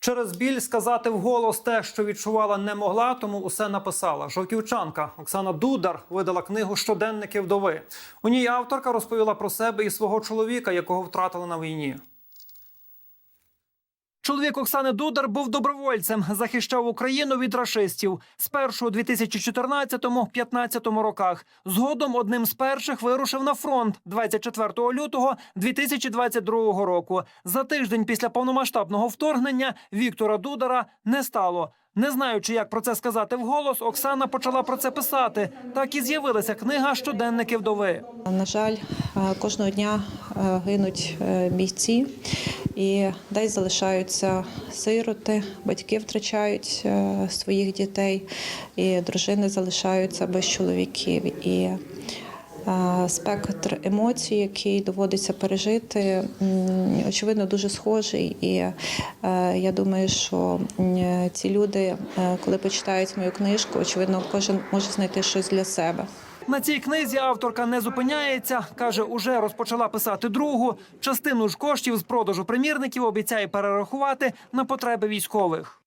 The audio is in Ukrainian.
Через біль сказати вголос те, що відчувала, не могла, тому усе написала. Жовківчанка Оксана Дудар видала книгу Щоденники вдови. У ній авторка розповіла про себе і свого чоловіка, якого втратила на війні. Чоловік Оксани Дудар був добровольцем, захищав Україну від рашистів. Спершу у 2014-15 роках. Згодом одним з перших вирушив на фронт 24 лютого 2022 року. За тиждень після повномасштабного вторгнення Віктора Дудара не стало. Не знаючи, як про це сказати вголос, Оксана почала про це писати. Так і з'явилася книга Щоденники вдови. На жаль, кожного дня е, гинуть е, бійці, і десь залишаються сироти, батьки втрачають е, своїх дітей, і дружини залишаються без чоловіків. І е, спектр емоцій, який доводиться пережити, очевидно, дуже схожий. І е, я думаю, що ці люди, коли почитають мою книжку, очевидно, кожен може знайти щось для себе. На цій книзі авторка не зупиняється. каже, уже розпочала писати другу. Частину ж коштів з продажу примірників обіцяє перерахувати на потреби військових.